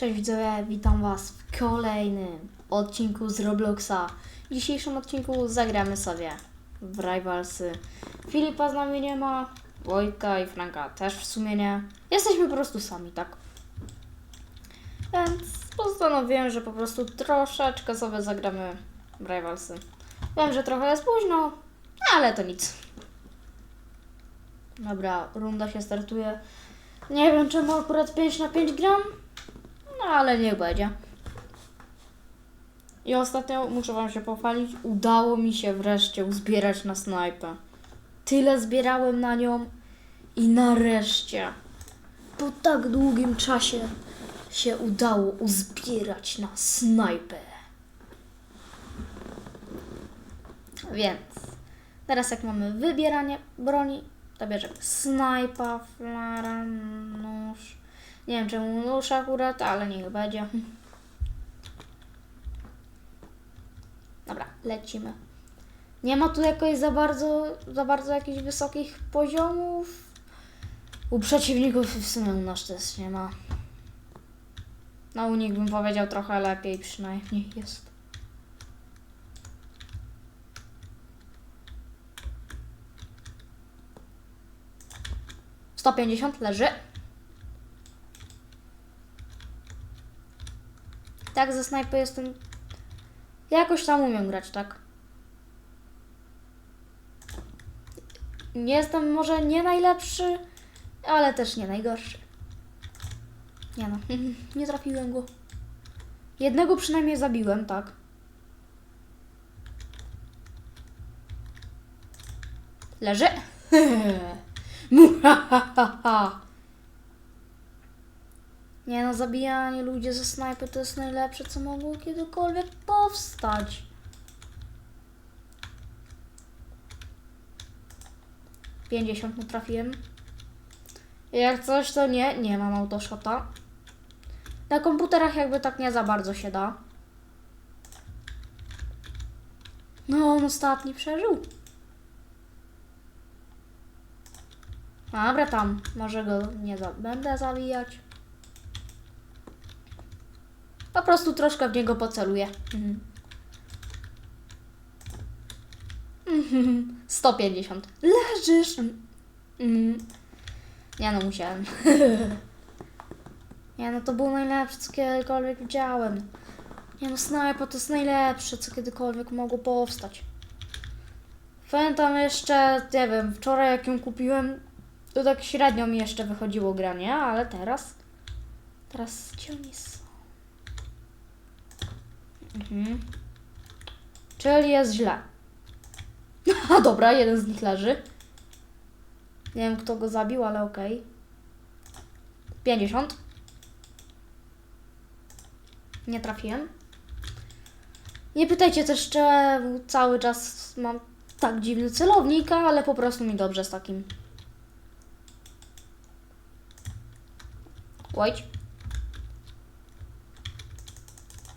Cześć widzowie, witam was w kolejnym odcinku z Robloxa. W dzisiejszym odcinku zagramy sobie w Rivalsy. Filipa z nami nie ma, Wojtka i Franka też w sumie nie. Jesteśmy po prostu sami, tak? Więc postanowiłem, że po prostu troszeczkę sobie zagramy w Rivalsy. Wiem, że trochę jest późno, ale to nic. Dobra, runda się startuje. Nie wiem, czemu akurat 5 na 5 gram, no ale niech będzie. I ostatnio muszę Wam się pochwalić, udało mi się wreszcie uzbierać na snajpę. Tyle zbierałem na nią i nareszcie po tak długim czasie się udało uzbierać na snajpę. Więc teraz jak mamy wybieranie broni, to bierzemy snajpa, flara, nóż. Nie wiem czemu nóż akurat, ale niech będzie. Dobra, lecimy. Nie ma tu jakoś za bardzo, za bardzo jakichś wysokich poziomów. U przeciwników w sumie u nas też nie ma. No u nich bym powiedział trochę lepiej przynajmniej jest. Sto pięćdziesiąt leży. Tak, ze snajpy jestem. Jakoś tam umiem grać, tak? Nie jestem może nie najlepszy, ale też nie najgorszy. Nie no, nie trafiłem go. Jednego przynajmniej zabiłem, tak. Leży. Muhahaha. Nie no, zabijanie ludzi ze snajpy to jest najlepsze, co mogło kiedykolwiek powstać. Pięćdziesiąt mu trafiłem. Jak coś, to nie, nie mam autoshota. Na komputerach jakby tak nie za bardzo się da. No, on ostatni przeżył. Dobra, tam. Może go nie za będę zabijać. Po prostu troszkę w niego poceluję. Mhm. Mhm. 150. Leżysz. Mhm. Nie no, musiałem. Nie no, to było najlepsze, co kiedykolwiek widziałem. Nie no, snajpa to jest najlepsze, co kiedykolwiek mogło powstać. Pamiętam jeszcze, nie wiem, wczoraj jak ją kupiłem, to tak średnio mi jeszcze wychodziło granie, ale teraz... Teraz gdzie oni są? Mhm. Czyli jest źle. A dobra, jeden z nich leży. Nie wiem kto go zabił, ale okej. 50. Nie trafiłem. Nie pytajcie też, czemu cały czas mam tak dziwny celownik, ale po prostu mi dobrze z takim. Wait.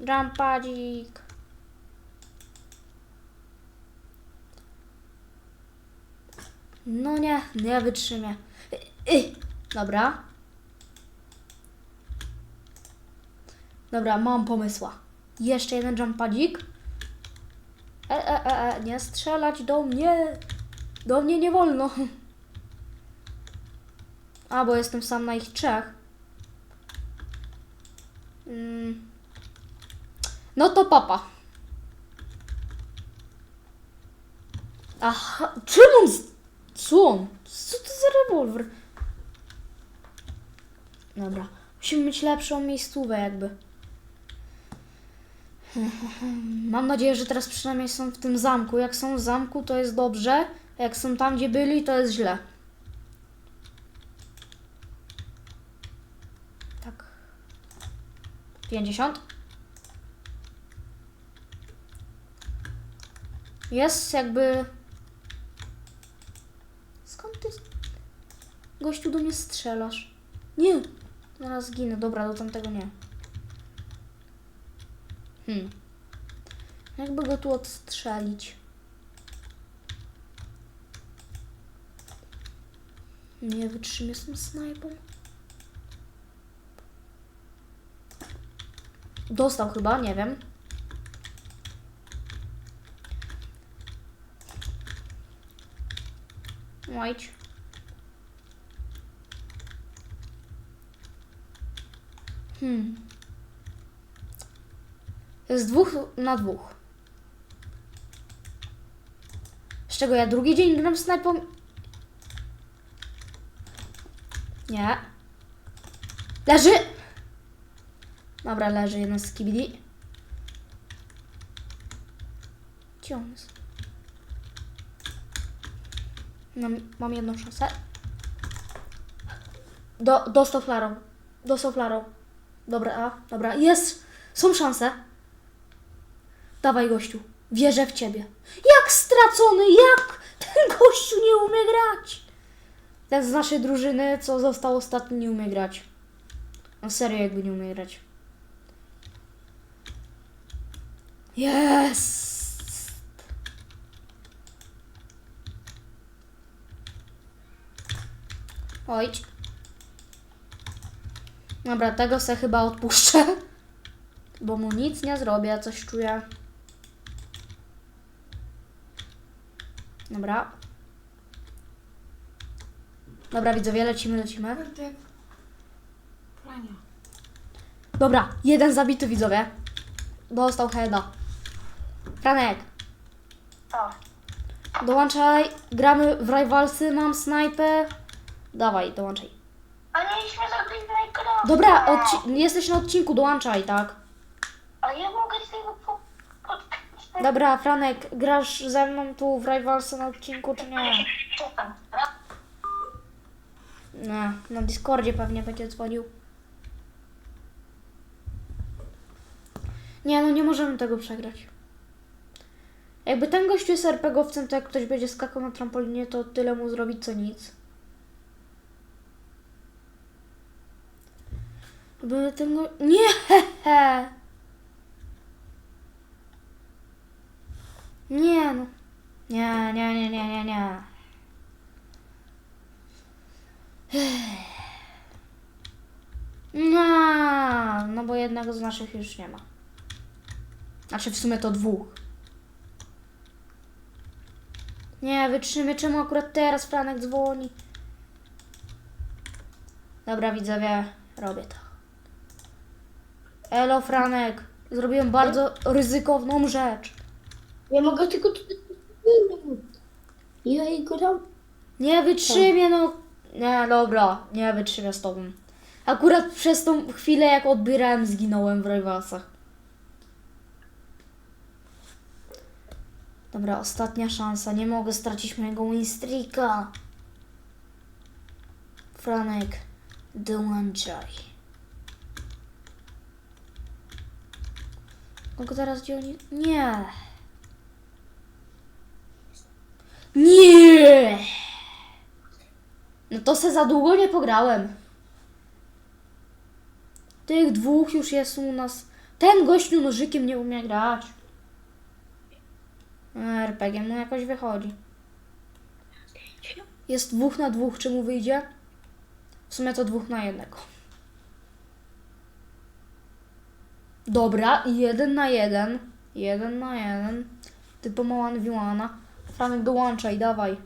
Jumpadzik. No nie, nie wytrzymię. Y, y. Dobra. Dobra, mam pomysła. Jeszcze jeden jumpadzik. E, e, e, e, nie strzelać do mnie. Do mnie nie wolno. A, bo jestem sam na ich trzech. Mm. No to papa. Aha, czym on... Co on? Co to za rewolwer? Dobra. Musimy mieć lepszą miejscówę jakby. Mam nadzieję, że teraz przynajmniej są w tym zamku. Jak są w zamku, to jest dobrze. Jak są tam, gdzie byli, to jest źle. Tak. 50. Jest jakby... Skąd ty... Gościu do mnie strzelasz? Nie! Zaraz zginę. Dobra, do tamtego nie. Hmm. Jakby go tu odstrzelić? Nie wytrzymię z tą snajpą. Dostał chyba, nie wiem. White. Hmm. Jest dwóch na dwóch. Z czego ja drugi dzień gram snajpą? Nie. Leży! Dobra, leży jeden z kibidi. Gdzie? Mam, mam jedną szansę. Do, dostał flarą. Dostał flarą. Dobra, a, dobra. Jest! Są szanse. Dawaj, gościu. Wierzę w ciebie. Jak stracony, jak ten gościu nie umie grać? Ten z naszej drużyny, co został ostatni, nie umie grać. No serio, jakby nie umie grać. Jest! Oj. Dobra, tego se chyba odpuszczę. Bo mu nic nie zrobię, coś czuję. Dobra. Dobra, widzowie, lecimy, lecimy. Dobra, jeden zabity, widzowie. Dostał heada. Franek, Co? dołączaj. Gramy w Rivalsy, mam snajpę. Dawaj, dołączaj. A mieliśmy zrobić Minecraft. Dobra, odci- jesteś na odcinku, dołączaj, tak. A ja mogę z tego po... Dobra, Franek, grasz ze mną tu w Rivalsy na odcinku, czy nie? Czekam. Nie, na Discordzie pewnie będzie dzwonił. Nie, no nie możemy tego przegrać. Jakby ten gościu jest RPGowcem, to jak ktoś będzie skakał na trampolinie, to tyle mu zrobić, co nic. By ten go... Nie! Nie no. Nie, nie, nie, nie, nie, nie. No, no bo jednego z naszych już nie ma. Znaczy w sumie to dwóch. Nie, wytrzymy, czemu akurat teraz Franek dzwoni? Dobra, widzowie, robię to. Elo, Franek. Zrobiłem bardzo ryzykowną rzecz. Ja mogę tylko tutaj. Ja i gram. Nie wytrzymię, no. Nie, dobra, nie wytrzymię z tobą. Akurat przez tą chwilę, jak odbierałem, zginąłem w Rivalsach. Dobra, ostatnia szansa. Nie mogę stracić mojego winstreaka. Franek, dołączaj. Mogę teraz gdzie oni... Nie. Nie! No to se za długo nie pograłem. Tych dwóch już jest u nas. Ten gościu nożykiem nie umie grać. A, RPG mu jakoś wychodzi. Jest dwóch na dwóch, czy mu wyjdzie? W sumie to dwóch na jednego. Dobra, jeden na jeden. Jeden na jeden. Typu Moan Wiłana. Franek dołączaj, dawaj.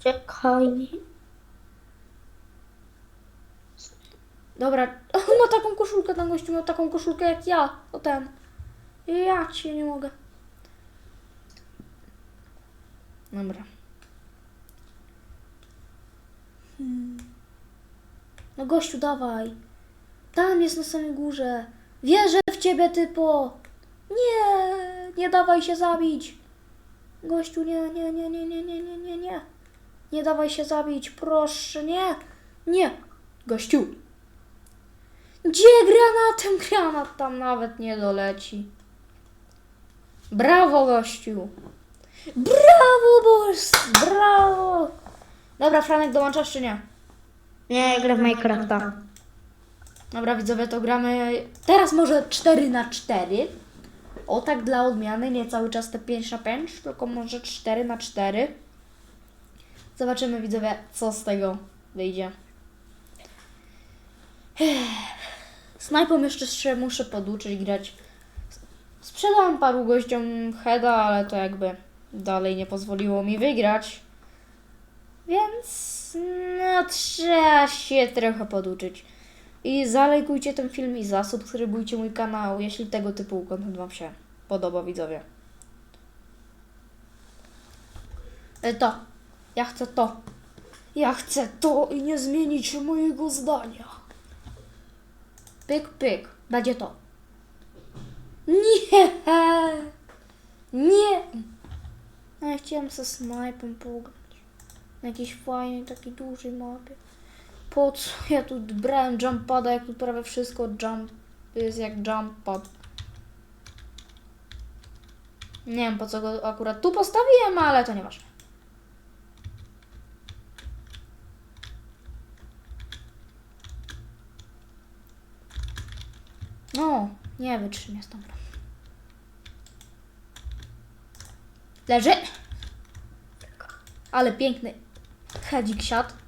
Czekaj. Dobra, on ma taką koszulkę, ten gościu miał taką koszulkę jak ja, o ten. Ja cię nie mogę. Dobra. Hmm. No gościu, dawaj. Tam jest na samej górze. Wierzę w ciebie, typo. Nie, nie dawaj się zabić. Gościu, nie, nie, nie, nie, nie, nie, nie, nie, nie. Nie dawaj się zabić, proszę, nie. Nie. Gościu, gdzie granatem? Granat tam nawet nie doleci. Brawo, gościu. Brawo, boss. Brawo. Dobra, Franek, dołączasz czy nie? Nie, ja gram w Minecrafta. Dobra, widzowie, to gramy teraz może 4 na 4. O tak dla odmiany, nie cały czas te 5 na 5, tylko może 4 na 4. Zobaczymy, widzowie, co z tego wyjdzie. Snajpą jeszcze się muszę poduczyć grać. Sprzedałem paru gościom heada, ale to jakby dalej nie pozwoliło mi wygrać. Więc no trzeba się trochę poduczyć. I zalajkujcie ten film i zasubskrybujcie mój kanał, jeśli tego typu content Wam się podoba, widzowie. E, To. Ja chcę to. Ja chcę to i nie zmienić mojego zdania. Pyk, pyk. Będzie to. Nie! Nie! No ja chciałem ze snajpem pograć. Na jakiejś fajnej, takiej dużej mapie. Po co ja tu brałem jump pada, jak tu prawie wszystko jump jest jak jump pad. Nie wiem po co go akurat tu postawiłem, ale to nieważne. No, nie wytrzymie z grą. Leży. Ale piękny hedzik siadł.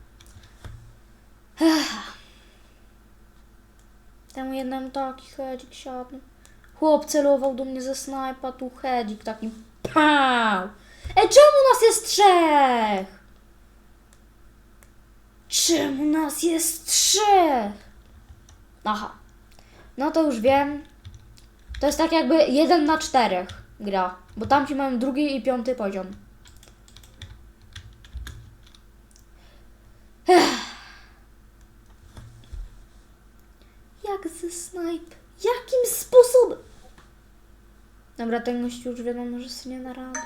Temu jednemu taki hedzik siadł. Chłop celował do mnie ze snajpa, tu hedzik taki pał. Ej, czemu nas jest trzech? Czemu nas jest trzech? Aha. No to już wiem. To jest tak jakby jeden na czterech gra. Bo tamci mają drugi i piąty poziom. Ech. Jak ze snipe? Jakim sposobem? Dobra, ten gościu już wiadomo, że sobie nie na radę.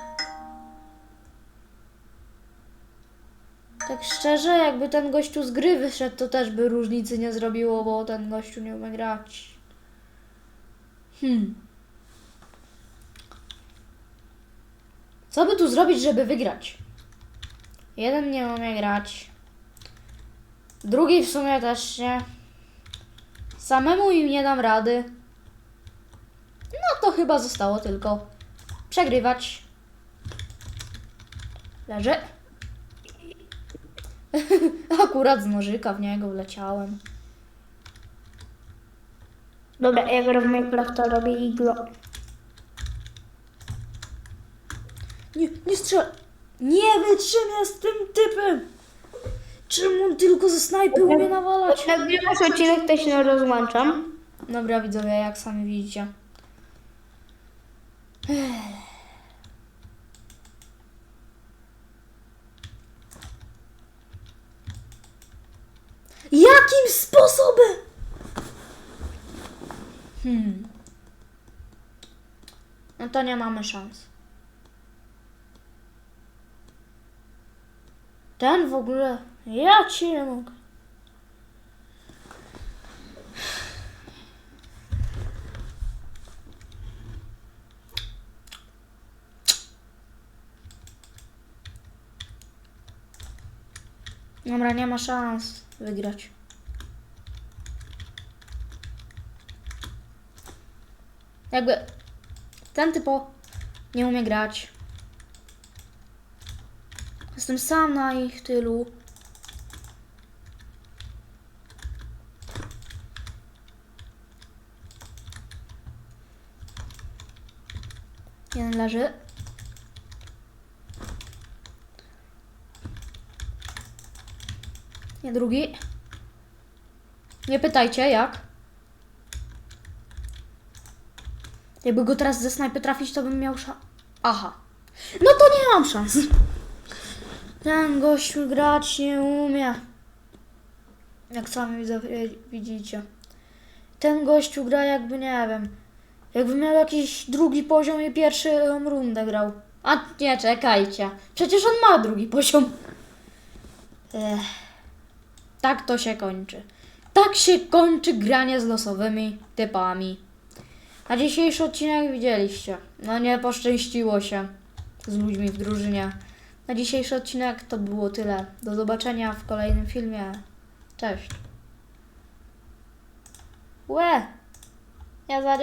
Tak szczerze, jakby ten gościu z gry wyszedł, to też by różnicy nie zrobiło, bo ten gościu nie umie grać. Hmm. Co by tu zrobić, żeby wygrać? Jeden nie umie grać. Drugi w sumie też nie. Samemu im nie dam rady. No to chyba zostało tylko przegrywać. Leży. Akurat z nożyka w niego wleciałem. Dobra, ja gram w Minecrafta, robię iglo. Nie, nie strzel. Nie wytrzymię z tym typem. Czemu on tylko ze snajpy umie nawalać? Nagrywasz odcinek, to się rozłączam. Dobra widzowie, jak sami widzicie. Jakim sposobem? Hmm. No to nie mamy szans. Ten w ogóle, ja ci nie mogę. Dobra, nie ma szans wygrać. Jakby ten typo nie umie grać. Jestem sam na ich tylu. Jeden leży. Nie drugi. Nie pytajcie jak. Jakby go teraz ze snajpy trafić, to bym miał szans. Aha. No to nie mam szans. Ten gościu grać nie umie. Jak sami widzicie. Ten gościu gra jakby nie wiem. Jakby miał jakiś drugi poziom i pierwszy rundę grał. A nie, czekajcie. Przecież on ma drugi poziom. Ech. Tak to się kończy. Tak się kończy granie z losowymi typami. A dzisiejszy odcinek widzieliście. No nie poszczęściło się z ludźmi w drużynie. Na dzisiejszy odcinek to było tyle. Do zobaczenia w kolejnym filmie. Cześć. Łe! Ja za